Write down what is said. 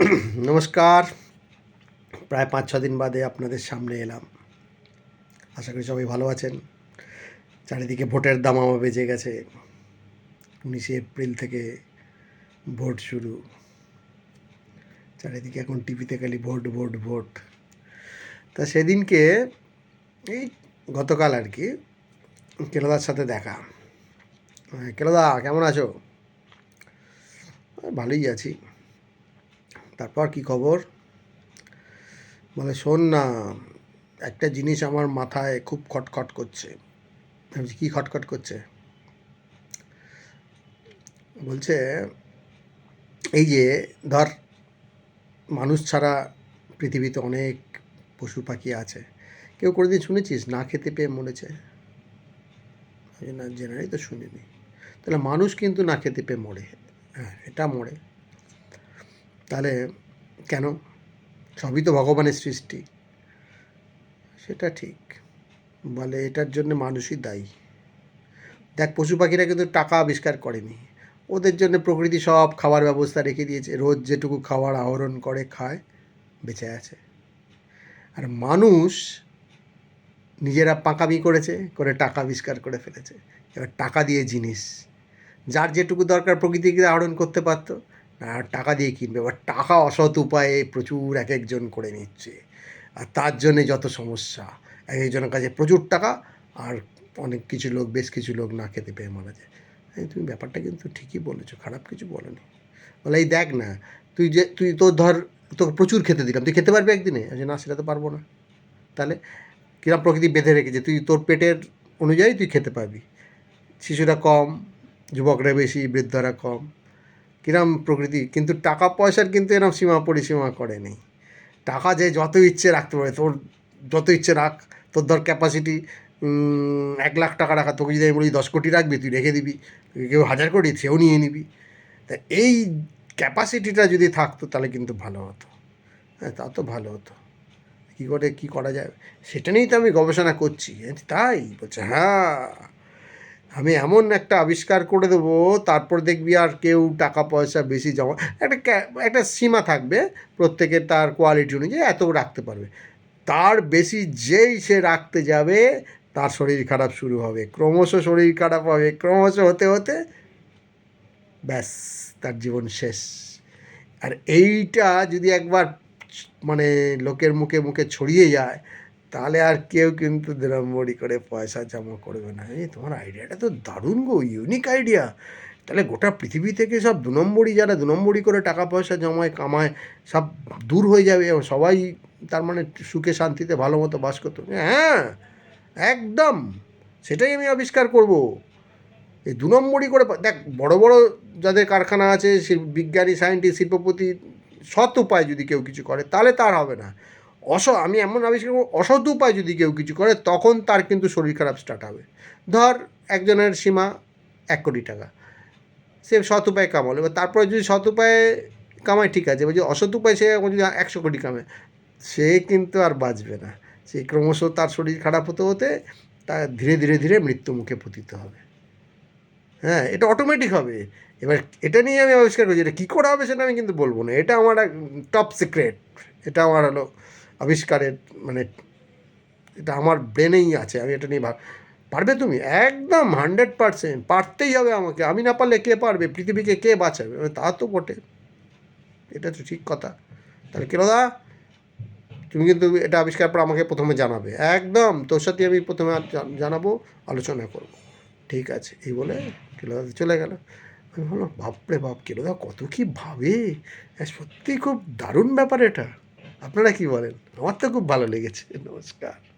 নমস্কার। প্রায় পাঁচ ছ দিন বাদে আপনাদের সামনে এলাম। আশা করি সবাই ভালো আছেন। চারিদিকে ভোটের দামামা বেজে গেছে। উনিশে এপ্রিল থেকে ভোট শুরু। চারিদিকে এখন টিভিতে খালি ভোট ভোট ভোট। তা সেদিনকে এই গতকাল আর কি কেলোদার সাথে দেখা। হ্যাঁ, কেলোদা কেমন আছো? ভালোই আছি। তারপর কি খবর? বলে শোন না একটা জিনিস আমার মাথায় খুব খটখট করছে। বলছি, কি খটখট করছে? বলছে এই যে ধর মানুষ ছাড়া পৃথিবীতে অনেক পশু পাখি আছে। কেউ কোনোদিন শুনেছিস? না খেতে পেয়ে মরেছে। না জেনারেই তো শুনিনি। তাহলে মানুষ কিন্তু না খেতে পেয়ে মরে। হ্যাঁ এটা মরে। তাহলে কেন? সবই তো ভগবানের সৃষ্টি। সেটা ঠিক। বলে এটার জন্য মানুষই দায়ী। দেখ, পশু পাখিরা কিন্তু টাকা আবিষ্কার করেনি। ওদের জন্য প্রকৃতি সব খাবার ব্যবস্থা রেখে দিয়েছে। রোজ যেটুকু খাবার আহরণ করে, খায়, বেঁচে আছে। আর মানুষ নিজেরা পাকামি করেছে, করে টাকা আবিষ্কার করে ফেলেছে। এবার টাকা দিয়ে জিনিস। যার যেটুকু দরকার প্রকৃতিকে আহরণ করতে পারতো। টাকা দিয়ে কিনবে। এবার টাকা অসৎ উপায়ে প্রচুর এক একজন করে নিচ্ছে। আর তার জন্যে যত সমস্যা এক একজনের কাছে প্রচুর টাকা আর অনেক কিছু লোক বেশ কিছু লোক না খেতে পেয়ে মারা যায়। তুমি ব্যাপারটা কিন্তু ঠিকই বলেছ খারাপ কিছু বলনি। বলে এই দেখ না তুই যে তুই তো ধর তোকে প্রচুর খেতে দিলাম তুই খেতে পারবি একদিনে? বলছি, না সেটা তো পারব না। তাহলে কিরম প্রকৃতি বেঁধে রেখেছে? তুই তোর পেটের অনুযায়ী তুই খেতে পারবি। শিশুরা কম যুবকরা বেশি বৃদ্ধরা কম। কিরম প্রকৃতি, কিন্তু টাকা পয়সার কিন্তু এরম সীমা পরিসীমা করেনি। টাকা যে যত ইচ্ছে রাখতে পারে, তোর যত ইচ্ছে রাখ, তোর ধর ক্যাপাসিটি এক লাখ টাকা রাখা, তোকে যদি আমি বলি দশ কোটি রাখবি, তুই রেখে দিবি কেউ হাজার কোটি, সেও নিয়ে নিবি। তা এই ক্যাপাসিটিটা যদি থাকতো, তাহলে কিন্তু ভালো হতো। হ্যাঁ তা তো ভালো হতো। কী করে, কী করা যায়? সেটা নিয়েই তো আমি গবেষণা করছি। তাই, বলছে হ্যাঁ। আমি এমন একটা আবিষ্কার করে দেবো, তারপর দেখবি আর কেউ টাকা পয়সা বেশি জমা, একটা একটা সীমা থাকবে প্রত্যেকের তার কোয়ালিটি অনুযায়ী এত রাখতে পারবে। তার বেশি যেই সে রাখতে যাবে, তার শরীর খারাপ শুরু হবে, ক্রমশ শরীর খারাপ হবে, ক্রমশ হতে হতে ব্যাস, তার জীবন শেষ। আর এইটা যদি একবার মানে লোকের মুখে মুখে ছড়িয়ে যায় তাহলে আর কেউ কিন্তু দিনম্বরি করে পয়সা জমা করবে না। এই তোমার আইডিয়াটা তো দারুণ গো ইউনিক আইডিয়া তাহলে গোটা পৃথিবী থেকে সব দু নম্বরই যারা দু নম্বরই করে টাকা পয়সা জমায়, কামায়, সব দূর হয়ে যাবে। এবং সবাই তার মানে সুখে, শান্তিতে, ভালো মতো বাস করতে। হ্যাঁ একদম। সেটাই আমি আবিষ্কার করব। এই দু নম্বরই করে দেখ, বড় বড় যাদের কারখানা আছে শিল্প বিজ্ঞানী সায়েন্টিস্ট শিল্পপতি, সৎ উপায় যদি কেউ কিছু করে, তাহলে তার হবে না। অস আমি এমন আবিষ্কার করব, অসৎ উপায় যদি কেউ কিছু করে, তখন তার কিন্তু শরীর খারাপ স্টার্ট হবে। ধর, একজনের সীমা এক কোটি টাকা। সে সৎ উপায়ে কামালো। এবার তারপরে যদি সৎ উপায়ে কামায়, ঠিক আছে। এবার যদি অসৎ উপায় সে যদি একশো কোটি কামায় সে কিন্তু আর বাঁচবে না। সে ক্রমশ তার শরীর খারাপ হতে হতে তার ধীরে ধীরে ধীরে মৃত্যু মুখে পতিত হবে। হ্যাঁ এটা অটোমেটিক হবে। এবার এটা নিয়ে আমি আবিষ্কার করছি, এটা কী করে হবে সেটা আমি কিন্তু বলব না। এটা আমার টপ সিক্রেট এটা আমার হলো আবিষ্কারের মানে এটা আমার ব্রেনেই আছে, আমি এটা নিয়ে পারবে তুমি? একদম হান্ড্রেড পারসেন্ট, পারতেই হবে আমাকে। আমি না পারলে কে পারবে? পৃথিবীকে কে বাঁচাবে? তা তো বটে। এটা তো ঠিক কথা। তাহলে কেরদা তুমি কিন্তু এটা আবিষ্কার পর আমাকে প্রথমে জানাবে। একদম, তোর সাথে আমি প্রথমে জানাব, আলোচনা করব। ঠিক আছে, এই বলে কেলোদা চলে গেল। আমি ভাবলাম বাপরে বাপ কেলোদা কত কি ভাবে? সত্যি খুব দারুণ ব্যাপার এটা। আপনারা কি বলেন? আমার তো খুব ভালো লেগেছে নমস্কার।